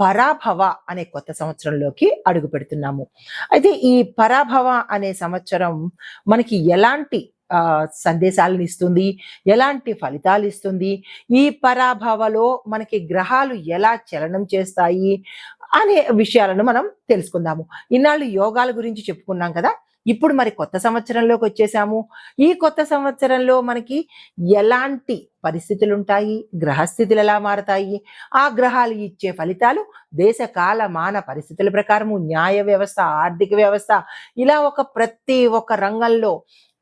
పరాభవ అనే కొత్త సంవత్సరంలోకి అడుగు పెడుతున్నాము. అయితే ఈ పరాభవ అనే సంవత్సరం మనకి ఎలాంటి సందేశాలను ఇస్తుంది? ఎలాంటి ఫలితాలు ఇస్తుంది? ఈ పరాభవలో మనకి గ్రహాలు ఎలా చలనం చేస్తాయి? అనే విషయాలను మనం తెలుసుకుందాము. ఇన్నాళ్ళు యోగాల గురించి చెప్పుకున్నాం కదా? ఇప్పుడు మరి కొత్త సంవత్సరంలోకి వచ్చేసాము. ఈ కొత్త సంవత్సరంలో మనకి ఎలాంటి పరిస్థితులు ఉంటాయి గ్రహస్థితులు ఎలా మారతాయి? ఆ గ్రహాలు ఇచ్చే ఫలితాలు దేశ కాల మాన పరిస్థితుల ప్రకారము న్యాయ వ్యవస్థ ఆర్థిక వ్యవస్థ ఇలా ఒక ప్రతి ఒక్క రంగంలో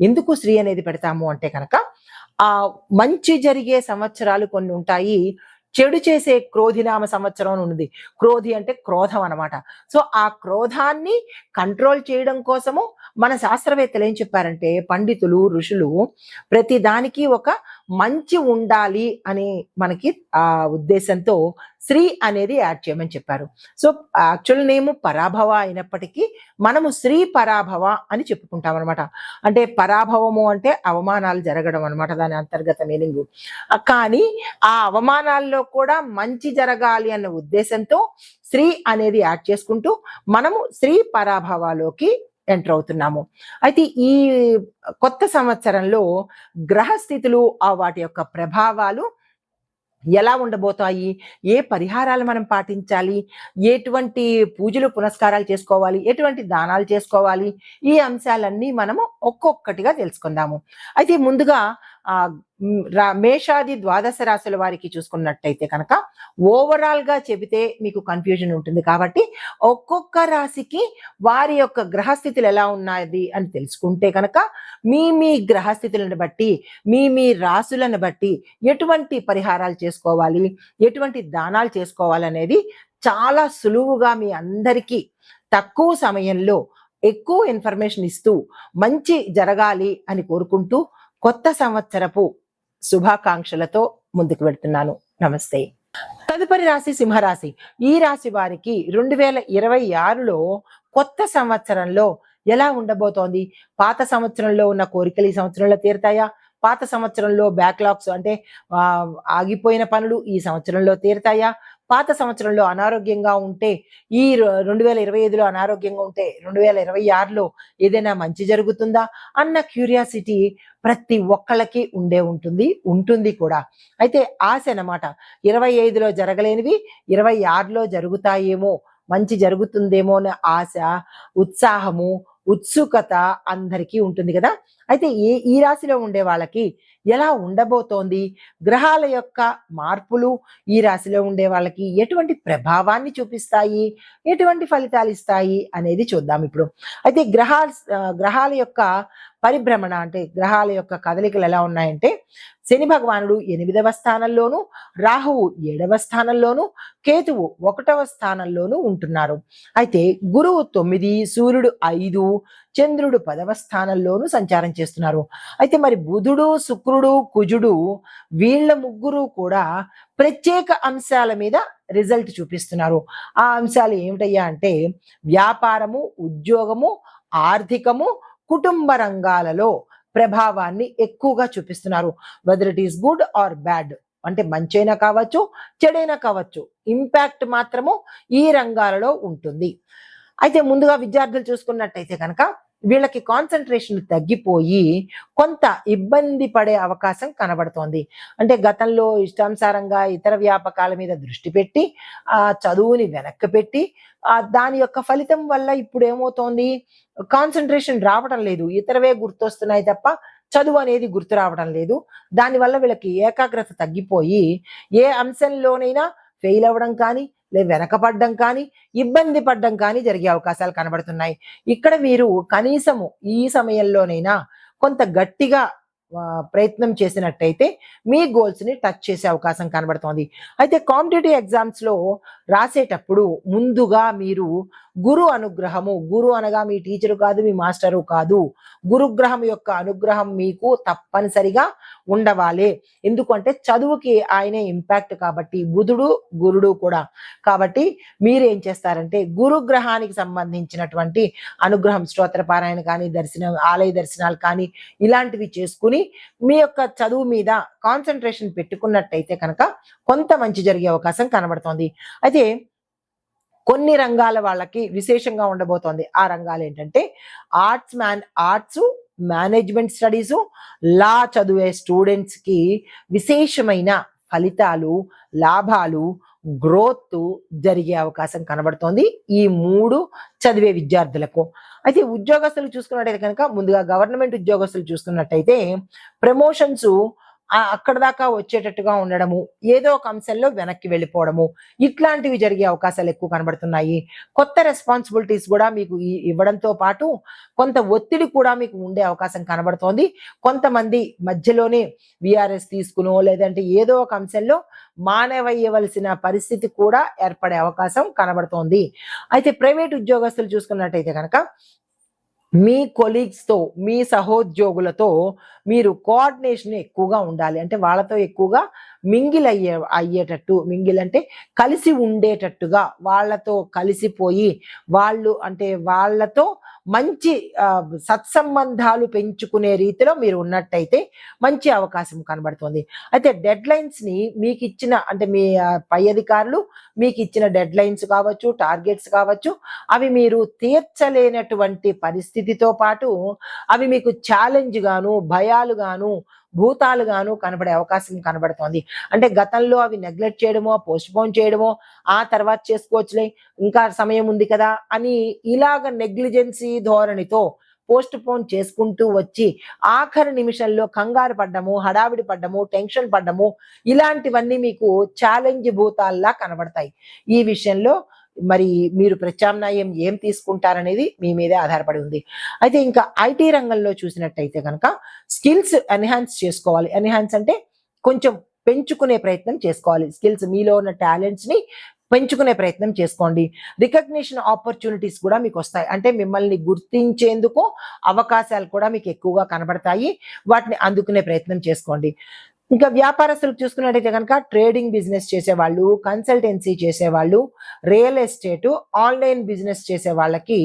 ఎందుకు శ్రీ అనేది పెడతాము అంటే కనుక ఆ మంచి జరిగే సంవత్సరాలు కొన్ని ఉంటాయి. చెడు చేసే క్రోధినామ సంవత్సరం అని ఉంది క్రోధి అంటే క్రోధం అనమాట సో ఆ క్రోధాన్ని కంట్రోల్ చేయడం కోసము మన శాస్త్రవేత్తలు ఏం చెప్పారంటే పండితులు ఋషులు ప్రతి దానికి ఒక మంచి ఉండాలి అని మనకి ఆ ఉద్దేశంతో శ్రీ అనేది యాడ్ చేయమని చెప్పారు. సో యాక్చువల్ నేమ్ పరాభవ అయినప్పటికీ మనము శ్రీ పరాభవ అని చెప్పుకుంటాం అనమాట అంటే పరాభవము అంటే అవమానాలు జరగడం అనమాట దాని అంతర్గత మీనింగ్. కానీ ఆ అవమానాల్లో కూడా మంచి జరగాలి అన్న ఉద్దేశంతో శ్రీ అనేది యాడ్ చేసుకుంటూ మనము శ్రీ పరాభవాలోకి ఎంటర్ అవుతున్నాము. అయితే ఈ కొత్త సంవత్సరంలో గ్రహస్థితులు ఆ వాటి యొక్క ప్రభావాలు ఎలా ఉండబోతాయి? ఏ పరిహారాలు మనం పాటించాలి? ఎటువంటి పూజలు పునస్కారాలు చేసుకోవాలి? ఎటువంటి దానాలు చేసుకోవాలి? ఈ అంశాలన్నీ మనము ఒక్కొక్కటిగా తెలుసుకుందాము. అయితే ముందుగా మేషాది ద్వాదశ రాశుల వారికి చూసుకున్నట్టయితే కనుక ఓవరాల్గా చెబితే మీకు కన్ఫ్యూజన్ ఉంటుంది. కాబట్టి ఒక్కొక్క రాశికి వారి యొక్క గ్రహస్థితులు ఎలా ఉన్నాయి అని తెలుసుకుంటే కనుక మీ మీ గ్రహస్థితులను బట్టి మీ మీ రాశులను బట్టి ఎటువంటి పరిహారాలు చేసుకోవాలి ఎటువంటి దానాలు చేసుకోవాలి అనేది చాలా సులువుగా మీ అందరికీ తక్కువ సమయంలో ఎక్కువ ఇన్ఫర్మేషన్ ఇస్తూ మంచి జరగాలి అని కోరుకుంటూ కొత్త సంవత్సరపు శుభాకాంక్షలతో ముందుకు వెళ్తున్నాను. నమస్తే. తదుపరి రాశి సింహరాశి. ఈ రాశి వారికి రెండు వేల ఇరవై ఆరులో కొత్త సంవత్సరంలో ఎలా ఉండబోతోంది? పాత సంవత్సరంలో ఉన్న కోరికలు ఈ సంవత్సరంలో తీరుతాయా? పాత సంవత్సరంలో బ్యాక్లాగ్స్ అంటే ఆగిపోయిన పనులు ఈ సంవత్సరంలో తీరుతాయా? పాత సంవత్సరంలో అనారోగ్యంగా ఉంటే ఈ రెండు వేల ఇరవై ఐదులో అనారోగ్యంగా ఉంటే రెండు వేల ఇరవై ఆరులో ఏదైనా మంచి జరుగుతుందా? అన్న క్యూరియాసిటీ ప్రతి ఒక్కళ్ళకి ఉండే ఉంటుంది ఉంటుంది కూడా. అయితే ఆశ అన్నమాట ఇరవై ఐదులో జరగలేనివి ఇరవై ఆరులో జరుగుతాయేమో మంచి జరుగుతుందేమో అనే ఆశ ఉత్సాహము ఉత్సుకత అందరికీ ఉంటుంది కదా. అయితే ఏ ఈ రాశిలో ఉండే వాళ్ళకి ఎలా ఉండబోతోంది? గ్రహాల యొక్క మార్పులు ఈ రాశిలో ఉండే వాళ్ళకి ఎటువంటి ప్రభావాన్ని చూపిస్తాయి? ఎటువంటి ఫలితాలు ఇస్తాయి? అనేది చూద్దాం ఇప్పుడు. అయితే గ్రహాల గ్రహాల యొక్క పరిభ్రమణ అంటే గ్రహాల యొక్క కదలికలు ఎలా ఉన్నాయంటే శని భగవానుడు ఎనిమిదవ స్థానంలోను రాహువు ఏడవ స్థానంలోను కేతువు ఒకటవ స్థానంలోను ఉంటున్నారు. అయితే గురువు తొమ్మిది సూర్యుడు ఐదు చంద్రుడు పదవ స్థానంలోను సంచారం చేస్తున్నారు. అయితే మరి బుధుడు శుక్రుడు కుజుడు వీళ్ళ ముగ్గురు కూడా ప్రత్యేక అంశాల మీద రిజల్ట్ చూపిస్తున్నారు. ఆ అంశాలు ఏమిటయ్యా అంటే వ్యాపారము ఉద్యోగము ఆర్థికము కుటుంబ రంగాలలో ప్రభావాన్ని ఎక్కువగా చూపిస్తున్నారు. Whether it is good or bad అంటే మంచైనా కావచ్చు చెడైనా కావచ్చు ఇంపాక్ట్ మాత్రము ఈ రంగాలలో ఉంటుంది. అయితే ముందుగా విద్యార్థులు చూసుకున్నట్టయితే కనుక వీళ్ళకి కాన్సన్ట్రేషన్ తగ్గిపోయి కొంత ఇబ్బంది పడే అవకాశం కనబడుతోంది. అంటే గతంలో ఇష్టానుసారంగా ఇతర వ్యాపకాల మీద దృష్టి పెట్టి ఆ చదువుని వెనక్కి పెట్టి ఆ దాని యొక్క ఫలితం వల్ల ఇప్పుడు ఏమవుతోంది కాన్సన్ట్రేషన్ రావడం లేదు. ఇతరవే గుర్తొస్తున్నాయి తప్ప చదువు అనేది గుర్తు రావడం లేదు. దానివల్ల వీళ్ళకి ఏకాగ్రత తగ్గిపోయి ఏ అంశంలోనైనా ఫెయిల్ అవ్వడం కానీ లేదా వెనకపడడం కానీ ఇబ్బంది పడడం కానీ జరిగే అవకాశాలు కనబడుతున్నాయి. ఇక్కడ మీరు కనీసము ఈ సమయంలోనైనా కొంత గట్టిగా ప్రయత్నం చేసినట్టయితే మీ గోల్స్ని టచ్ చేసే అవకాశం కనబడుతోంది. అయితే కాంపిటేటివ్ ఎగ్జామ్స్లో రాసేటప్పుడు ముందుగా మీరు గురు అనుగ్రహము. గురు అనగా మీ టీచరు కాదు మీ మాస్టరు కాదు. గురుగ్రహం యొక్క అనుగ్రహం మీకు తప్పనిసరిగా ఉండవాలి. ఎందుకంటే చదువుకి ఆయనే ఇంపాక్ట్ కాబట్టి బుధుడు గురుడు కూడా. కాబట్టి మీరు ఏం చేస్తారంటే గురుగ్రహానికి సంబంధించినటువంటి అనుగ్రహం స్తోత్ర పారాయణ కానీ దర్శనం ఆలయ దర్శనాలు కానీ ఇలాంటివి చేసుకుని మీ యొక్క చదువు మీద కాన్సన్ట్రేషన్ పెట్టుకున్నట్టయితే కనుక కొంత మంచి జరిగే అవకాశం కనబడుతోంది. అయితే కొన్ని రంగాల వాళ్ళకి విశేషంగా ఉండబోతోంది. ఆ రంగాలు ఏంటంటే arts man arts management studies law చదివే స్టూడెంట్స్కి విశేషమైన ఫలితాలు లాభాలు గ్రోత్ జరిగే అవకాశం కనబడుతోంది ఈ మూడు చదివే విద్యార్థులకు. అయితే ఉద్యోగస్తులు చూసుకున్నట్టయితే కనుక ముందుగా గవర్నమెంట్ ఉద్యోగస్తులు చూసుకున్నట్టయితే ప్రమోషన్స్ అక్కడ దాకా వచ్చేటట్టుగా ఉండడము ఏదో ఒక అంశంలో వెనక్కి వెళ్ళిపోవడము ఇట్లాంటివి జరిగే అవకాశాలు ఎక్కువ కనబడుతున్నాయి. కొత్త రెస్పాన్సిబిలిటీస్ కూడా మీకు ఇవ్వడంతో పాటు కొంత ఒత్తిడి కూడా మీకు ఉండే అవకాశం కనబడుతోంది. కొంతమంది మధ్యలోనే విఆర్ఎస్ తీసుకునో లేదంటే ఏదో ఒక అంశంలో మానవయ్యవలసిన పరిస్థితి కూడా ఏర్పడే అవకాశం కనబడుతోంది. అయితే ప్రైవేట్ ఉద్యోగస్తులు చూసుకున్నట్టయితే కనుక మీ కొలీగ్స్తో మీ సహోద్యోగులతో మీరు కోఆర్డినేషన్ ఎక్కువగా ఉండాలి. అంటే వాళ్ళతో ఎక్కువగా మింగిల్ అయ్యే అయ్యేటట్టు మింగిల్ అంటే కలిసి ఉండేటట్టుగా వాళ్ళతో కలిసిపోయి వాళ్ళు అంటే వాళ్ళతో మంచి సత్సంబంధాలు పెంచుకునే రీతిలో మీరు ఉన్నట్టయితే మంచి అవకాశం కనబడుతుంది. అయితే డెడ్ లైన్స్ని మీకు ఇచ్చిన అంటే మీ పై అధికారులు మీకు ఇచ్చిన డెడ్ లైన్స్ కావచ్చు టార్గెట్స్ కావచ్చు అవి మీరు తీర్చలేనటువంటి పరిస్థితి స్థితితో పాటు అవి మీకు ఛాలెంజ్ గాను భయాలు గాను భూతాలు గాను కనబడే అవకాశం కనబడుతోంది. అంటే గతంలో అవి నెగ్లెక్ట్ చేయడమో పోస్ట్ పోన్ చేయడమో ఆ తర్వాత చేసుకోవచ్చులే ఇంకా సమయం ఉంది కదా అని ఇలాగ నెగ్లిజెన్సీ ధోరణితో పోస్ట్ పోన్ చేసుకుంటూ వచ్చి ఆఖరి నిమిషంలో కంగారు పడ్డము హడావిడి పడ్డము టెన్షన్ పడ్డము ఇలాంటివన్నీ మీకు ఛాలెంజ్ భూతాల్లా కనబడతాయి. ఈ విషయంలో మరి మీరు ప్రత్యామ్నాయం ఏం తీసుకుంటారనేది మీ మీదే ఆధారపడి ఉంది. అయితే ఇంకా ఐటీ రంగంలో చూసినట్టయితే కనుక స్కిల్స్ ఎన్హాన్స్ చేసుకోవాలి. ఎన్హాన్స్ అంటే కొంచెం పెంచుకునే ప్రయత్నం చేసుకోవాలి. స్కిల్స్ మీలో ఉన్న టాలెంట్స్ని పెంచుకునే ప్రయత్నం చేసుకోండి. రికగ్నిషన్ ఆపర్చునిటీస్ కూడా మీకు వస్తాయి. అంటే మిమ్మల్ని గుర్తించేందుకు అవకాశాలు కూడా మీకు ఎక్కువగా కనబడతాయి. వాటిని అందుకునే ప్రయత్నం చేసుకోండి. ఇంకా వ్యాపారస్తులు చూసుకున్నట్టయితే కనుక ట్రేడింగ్ బిజినెస్ చేసేవాళ్ళు కన్సల్టెన్సీ చేసేవాళ్ళు రియల్ ఎస్టేట్ ఆన్లైన్ బిజినెస్ చేసే వాళ్ళకి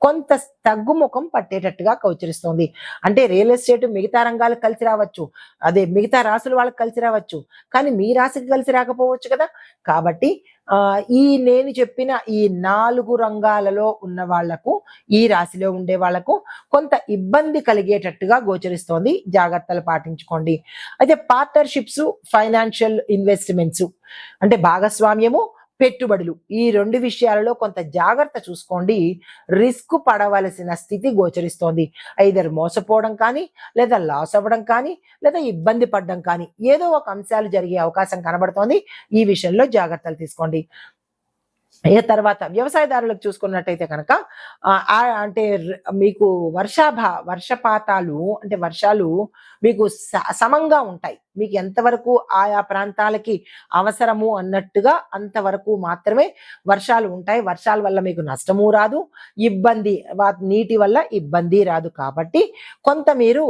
కొంత తగ్గుముఖం పట్టేటట్టుగా గోచరిస్తోంది. అంటే రియల్ ఎస్టేట్ మిగతా రంగాలకు కలిసి రావచ్చు. అదే మిగతా రాసులు వాళ్ళకి కలిసి రావచ్చు. కానీ మీ రాశికి కలిసి రాకపోవచ్చు కదా. కాబట్టి ఈ నేను చెప్పిన ఈ నాలుగు రంగాలలో ఉన్న వాళ్ళకు ఈ రాశిలో ఉండే వాళ్ళకు కొంత ఇబ్బంది కలిగేటట్టుగా గోచరిస్తోంది. జాగ్రత్తలు పాటించుకోండి. అయితే పార్ట్నర్షిప్స్ ఫైనాన్షియల్ ఇన్వెస్ట్మెంట్స్. అంటే భాగస్వామ్యము పెట్టుబడులు. ఈ రెండు విషయాలలో కొంత జాగ్రత్త చూసుకోండి. రిస్క్ పడవలసిన స్థితి గోచరిస్తోంది. ఐదర్ మోసపోవడం కానీ లేదా లాస్ అవ్వడం కానీ లేదా ఇబ్బంది పడడం కానీ ఏదో ఒక అంశాలు జరిగే అవకాశం కనబడుతోంది. ఈ విషయంలో జాగ్రత్తలు తీసుకోండి. ఇక తర్వాత వ్యవసాయదారులకు చూసుకున్నట్టయితే కనుక ఆ, అంటే మీకు వర్షాభా వర్షపాతాలు అంటే వర్షాలు మీకు స- సమంగా ఉంటాయి. మీకు ఎంతవరకు ఆయా ప్రాంతాలకి అవసరము అన్నట్టుగా అంతవరకు మాత్రమే వర్షాలు ఉంటాయి. వర్షాల వల్ల మీకు నష్టము రాదు. ఇబ్బంది నీటి వల్ల ఇబ్బంది రాదు కాబట్టి కొంత మీరు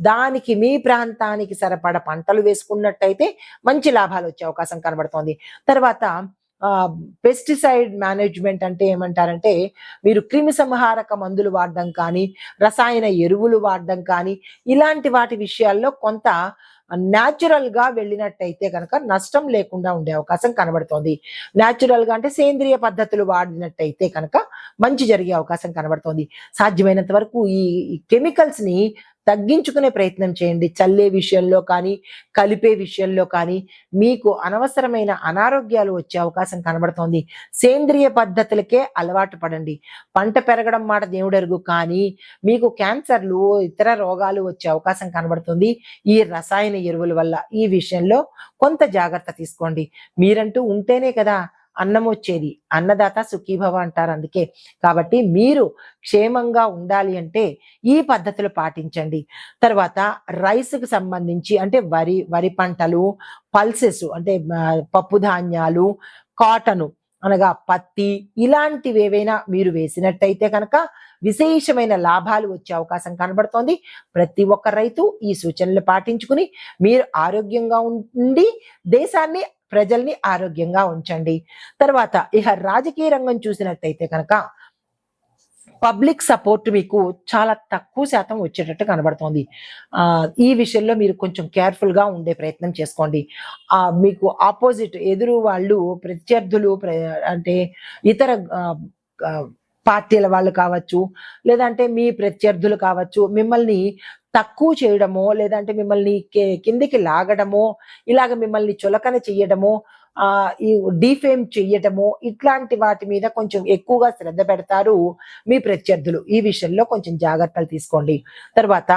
దానికి మీ ప్రాంతానికి సరిపడ పంటలు వేసుకున్నట్టయితే మంచి లాభాలు వచ్చే అవకాశం కనబడుతోంది. తర్వాత పెస్టిసైడ్ మేనేజ్మెంట్ అంటే ఏమంటారంటే మీరు క్రిమి సంహారక మందులు వాడడం కానీ రసాయన ఎరువులు వాడడం కానీ ఇలాంటి వాటి విషయాల్లో కొంత న్యాచురల్గా వెళ్ళినట్టయితే కనుక నష్టం లేకుండా ఉండే అవకాశం కనబడుతోంది. న్యాచురల్గా అంటే సేంద్రియ పద్ధతులు వాడినట్టయితే కనుక మంచి జరిగే అవకాశం కనబడుతోంది. సాధ్యమైనంత వరకు ఈ కెమికల్స్ని తగ్గించుకునే ప్రయత్నం చేయండి. చల్లే విషయంలో కానీ కలిపే విషయంలో కానీ మీకు అనవసరమైన అనారోగ్యాలు వచ్చే అవకాశం కనబడుతోంది. సేంద్రియ పద్ధతులకే అలవాటు పడండి. పంట పెరగడం మాట దేవుడెరుగు కానీ మీకు క్యాన్సర్లు ఇతర రోగాలు వచ్చే అవకాశం కనబడుతుంది. ఈ రసాయన ఎరువుల వల్ల ఈ విషయంలో కొంత జాగ్రత్త తీసుకోండి. మీరంటూ ఉంటేనే కదా అన్నం వచ్చేది అన్నదాత సుఖీభవ అంటారు అందుకే. కాబట్టి మీరు క్షేమంగా ఉండాలి అంటే ఈ పద్ధతులు పాటించండి. తర్వాత రైస్కి సంబంధించి అంటే వరి వరి పంటలు పల్సెస్ అంటే పప్పు ధాన్యాలు కాటను అనగా పత్తి ఇలాంటివి ఏవైనా మీరు వేసినట్టయితే కనుక విశేషమైన లాభాలు వచ్చే అవకాశం కనబడుతోంది. ప్రతి ఒక్క రైతు ఈ సూచనలు పాటించుకుని మీరు ఆరోగ్యంగా ఉండి దేశాన్ని ప్రజల్ని ఆరోగ్యంగా ఉంచండి. తర్వాత ఇక రాజకీయ రంగం చూసినట్టయితే కనుక పబ్లిక్ సపోర్ట్ మీకు చాలా తక్కువ శాతం వచ్చేటట్టు కనబడుతోంది. ఈ విషయంలో మీరు కొంచెం కేర్ఫుల్గా ఉండే ప్రయత్నం చేసుకోండి. మీకు ఆపోజిట్ ఎదురు వాళ్ళు ప్రత్యర్థులు ప్ర- అంటే ఇతర పార్టీల వాళ్ళు కావచ్చు లేదంటే మీ ప్రత్యర్థులు కావచ్చు మిమ్మల్ని తక్కువ చేయడమో లేదంటే మిమ్మల్ని కిందికి లాగడమో ఇలాగ మిమ్మల్ని చులకన చెయ్యడమో ఆ ఈ డిఫేమ్ చెయ్యటము ఇట్లాంటి వాటి మీద కొంచెం ఎక్కువగా శ్రద్ధ పెడతారు మీ ప్రత్యర్థులు. ఈ విషయంలో కొంచెం జాగ్రత్తలు తీసుకోండి. తర్వాత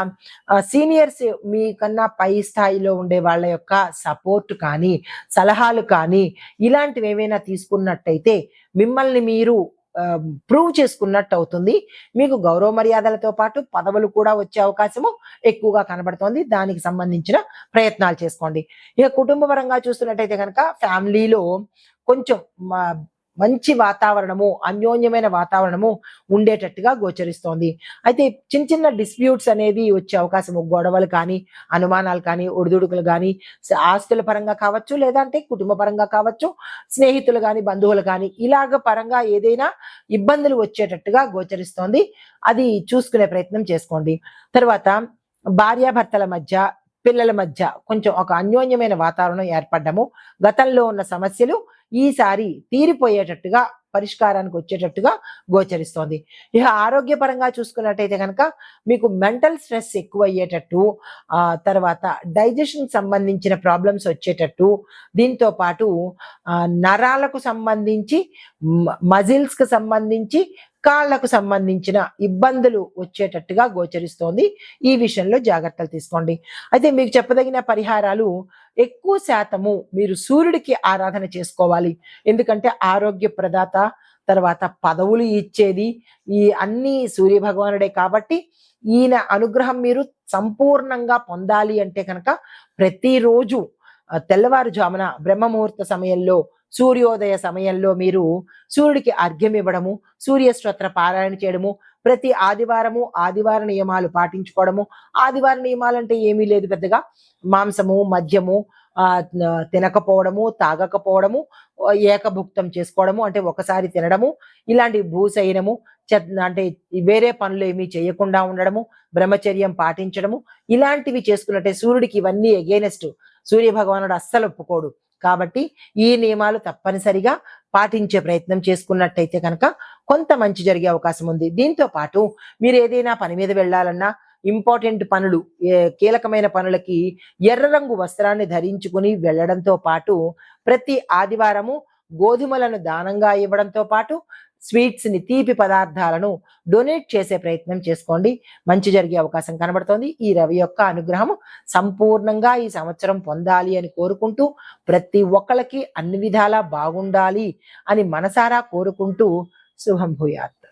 సీనియర్స్ మీకన్నా పై స్థాయిలో ఉండే వాళ్ళ యొక్క సపోర్ట్ కానీ సలహాలు కానీ ఇలాంటివి ఏమైనా తీసుకున్నట్టయితే మిమ్మల్ని మీరు ప్రూవ్ చేసుకున్నట్టు అవుతుంది. మీకు గౌరవ మర్యాదలతో పాటు పదవులు కూడా వచ్చే అవకాశము ఎక్కువగా కనబడుతోంది. దానికి సంబంధించిన ప్రయత్నాలు చేసుకోండి. ఇక కుటుంబ పరంగా చూస్తున్నట్టయితే కనుక ఫ్యామిలీలో కొంచెం మంచి వాతావరణము అన్యోన్యమైన వాతావరణము ఉండేటట్టుగా గోచరిస్తోంది. అయితే చిన్న చిన్న డిస్ప్యూట్స్ అనేవి వచ్చే అవకాశము గొడవలు కానీ అనుమానాలు కానీ ఒడిదుడుకులు కానీ ఆస్తుల పరంగా కావచ్చు లేదంటే కుటుంబ పరంగా కావచ్చు స్నేహితులు కానీ బంధువులు కానీ ఇలాగ పరంగా ఏదైనా ఇబ్బందులు వచ్చేటట్టుగా గోచరిస్తోంది. అది చూసుకునే ప్రయత్నం చేసుకోండి. తర్వాత భార్యాభర్తల మధ్య పిల్లల మధ్య కొంచెం ఒక అన్యోన్యమైన వాతావరణం ఏర్పడ్డము. గతంలో ఉన్న సమస్యలు ఈసారి తీరిపోయేటట్టుగా పరిష్కారానికి వచ్చేటట్టుగా గోచరిస్తోంది. ఇక ఆరోగ్యపరంగా చూసుకున్నట్టయితే కనుక మీకు మెంటల్ స్ట్రెస్ ఎక్కువ అయ్యేటట్టు ఆ తర్వాత డైజెషన్ సంబంధించిన ప్రాబ్లమ్స్ వచ్చేటట్టు దీంతో పాటు నరాలకు సంబంధించి మజిల్స్కి సంబంధించి కాళ్ళకు సంబంధించిన ఇబ్బందులు వచ్చేటట్టుగా గోచరిస్తోంది. ఈ విషయంలో జాగ్రత్తలు తీసుకోండి. అయితే మీకు చెప్పదగిన పరిహారాలు ఎక్కువ శాతము మీరు సూర్యుడికి ఆరాధన చేసుకోవాలి. ఎందుకంటే ఆరోగ్య ప్రదాత తర్వాత పదవులు ఇచ్చేది ఈ అన్ని సూర్య భగవానుడే కాబట్టి ఈయన అనుగ్రహం మీరు సంపూర్ణంగా పొందాలి అంటే కనుక ప్రతిరోజు తెల్లవారుజామున బ్రహ్మముహూర్త సమయంలో సూర్యోదయ సమయంలో మీరు సూర్యుడికి అర్ఘ్యం ఇవ్వడము సూర్యస్తోత్ర పారాయణ చేయడము ప్రతి ఆదివారము ఆదివార నియమాలు పాటించుకోవడము. ఆదివార నియమాలు అంటే ఏమీ లేదు పెద్దగా. మాంసము మద్యము ఆ తినకపోవడము తాగకపోవడము ఏకభుక్తం చేసుకోవడము అంటే ఒకసారి తినడము ఇలాంటి భూశయనము అంటే వేరే పనులు ఏమీ చేయకుండా ఉండడము బ్రహ్మచర్యం పాటించడము ఇలాంటివి చేసుకున్నట్టే సూర్యుడికి ఇవన్నీ ఎగేనెస్ట్ సూర్య భగవానుడు అస్సలు ఒప్పుకోడు. కాబట్టి ఈ నియమాలు తప్పనిసరిగా పాటించే ప్రయత్నం చేసుకున్నట్టయితే కనుక కొంత మంచి జరిగే అవకాశం ఉంది. దీంతో పాటు మీరు ఏదైనా పని మీద వెళ్ళాలన్నా ఇంపార్టెంట్ పనులు కీలకమైన పనులకి ఎర్ర రంగు వస్త్రాన్ని ధరించుకుని వెళ్ళడంతో పాటు ప్రతి ఆదివారము గోధుమలను దానంగా ఇవ్వడంతో పాటు స్వీట్స్ని తీపి పదార్థాలను డొనేట్ చేసే ప్రయత్నం చేసుకోండి. మంచి జరిగే అవకాశం కనబడుతోంది. ఈ రవి యొక్క అనుగ్రహం సంపూర్ణంగా ఈ సంవత్సరం పొందాలి అని కోరుకుంటూ ప్రతి ఒక్కళ్ళకి అన్ని విధాలా బాగుండాలి అని మనసారా కోరుకుంటూ శుభం భూయాత్.